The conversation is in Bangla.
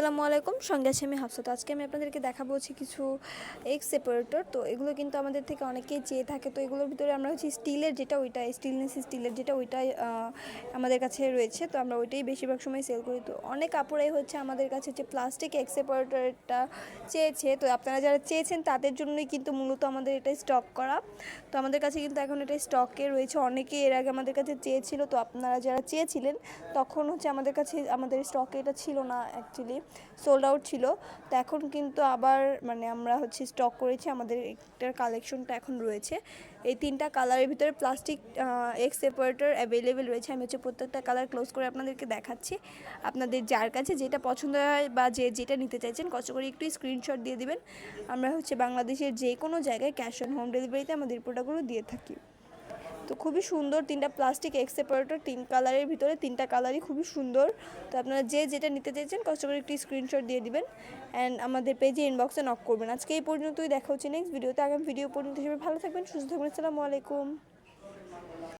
আসসালামু আলাইকুম, সঙ্গে আছে আমি হাফসা তো আজকে আমি আপনাদেরকে দেখাবো হচ্ছে কিছু এগ সেপারেটর তো এগুলো কিন্তু আমাদের থেকে অনেকেই চেয়ে থাকে। তো এগুলোর ভিতরে আমরা হচ্ছে স্টিলের যেটা ওইটা স্টিলনেস স্টিলের যেটা ওইটাই আমাদের কাছে রয়েছে। তো আমরা ওইটাই বেশিরভাগ সময় সেল করি। তো অনেক কাপড়াই হচ্ছে আমাদের কাছে যে প্লাস্টিক এগ সেপারেটরটা চেয়েছে। তো আপনারা যারা চেয়েছেন তাদের জন্যই কিন্তু মূলত আমাদের এটা স্টক করা। তো আমাদের কাছে কিন্তু এখন এটা স্টকে রয়েছে। অনেকে এর আগে আমাদের কাছে চেয়েছিল। তো আপনারা যারা চেয়েছিলেন, তখন হচ্ছে আমাদের কাছে আমাদের স্টকে এটা ছিল না অ্যাকচুয়ালি সোল্ড আউট ছিল। তো এখন কিন্তু আবার মানে আমরা হচ্ছে স্টক করেছি, আমাদের এটার কালেকশনটা এখন রয়েছে। এই তিনটা কালারের ভিতরে প্লাস্টিক এক্স সেপারেটর অ্যাভেলেবেল রয়েছে। আমি হচ্ছে প্রত্যেকটা কালার ক্লোজ করে আপনাদেরকে দেখাচ্ছি। আপনাদের যার কাছে যেটা পছন্দ হয় বা যে যেটা নিতে চাইছেন, কষ্ট করে একটু স্ক্রিনশট দিয়ে দিবেন। আমরা হচ্ছে বাংলাদেশের যে কোনো জায়গায় ক্যাশ অন হোম ডেলিভারিতে আমাদের প্রোডাক্টগুলো দিয়ে থাকি। তো খুবই সুন্দর তিনটা প্লাস্টিক এক্সেপারেটর তিন কালারের ভিতরে তিনটা কালারই খুবই সুন্দর। তো আপনারা যে যেটা নিতে চাইছেন কষ্ট করে একটি স্ক্রিনশট দিয়ে দিবেন অ্যান্ড আমাদের পেজে ইনবক্সে নক করবেন। আজকে এই পর্যন্তই, দেখা হচ্ছে নেক্সট ভিডিওতে আগামী ভিডিও পর্যন্ত হিসেবে ভালো থাকবেন, সুস্থ থাকবেন, আসসালামু আলাইকুম।